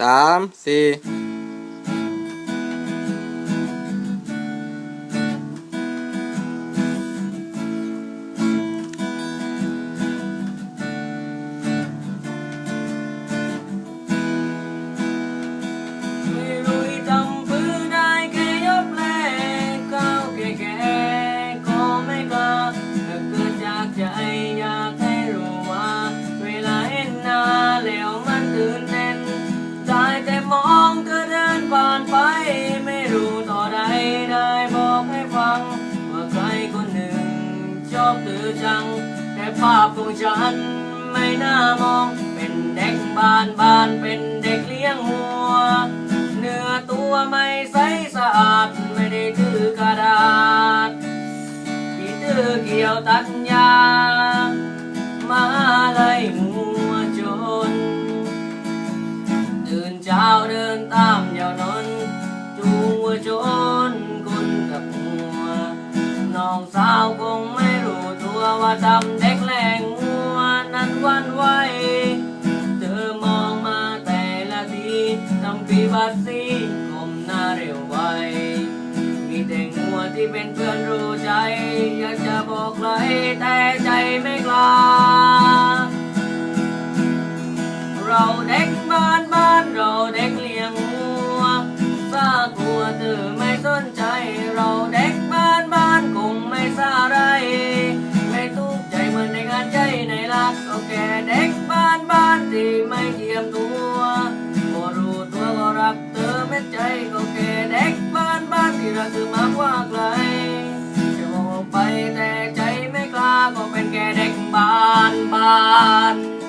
สามสี่ ภาพของฉันไม่น่ามอง เป็นเด็กบ้านบ้านเป็นเด็กเลี้ยงวัว เนื้อตัวไม่ใสสะอาดไม่ได้ถือกระดาษที่ถือเกี่ยวตัดยามาไล่หัวจน ตื่นเช้าเดินตามยาวนนจูงวัวจนคนกับหัวน้องสาวคงไม่รู้ตัวว่าทำเด็ก บัดซีกลมหน้าเร็วไว มีแต่งัวที่เป็นเพื่อนรู้ใจ อยากจะบอกใครแต่ บ้าน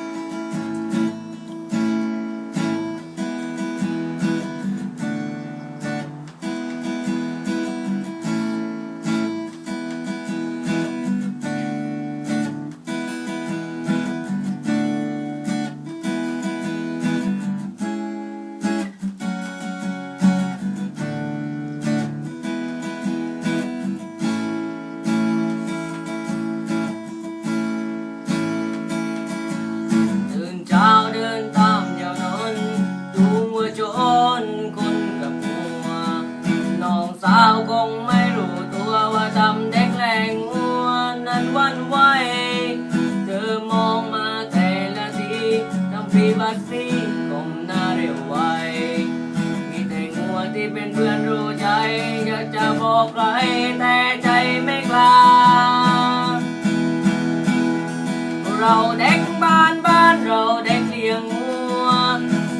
เป็นเพื่อนรู้ใจ อยากจะบอกใครแต่ใจไม่กล้า เราเด็กบ้านบ้านเราเด็กเลี้ยงวัว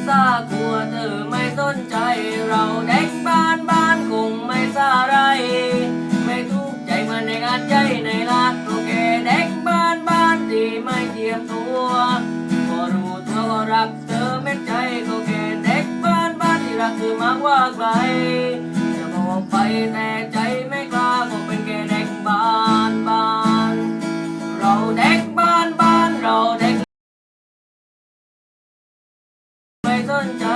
ซากลัวเธอไม่สนใจ เราเด็กบ้านบ้านคงไม่ซาไร ไม่ทุกข์ใจมันในงานใจในรักก็แค่เด็กบ้านบ้านที่ไม่เทียมตัว มากกว่าใครจะบองไปแต่ใจไม่กล้าก็เป็นแค่เด็กบ้านบ้าน เราเด็กบ้านบ้านเราเด็ก ไม่สนใจ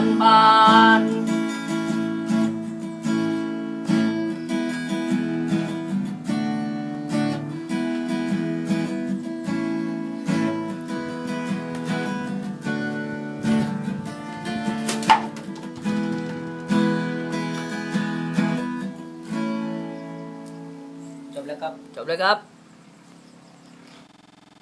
านบ้านจบแล้วครับ จบแล้วครับ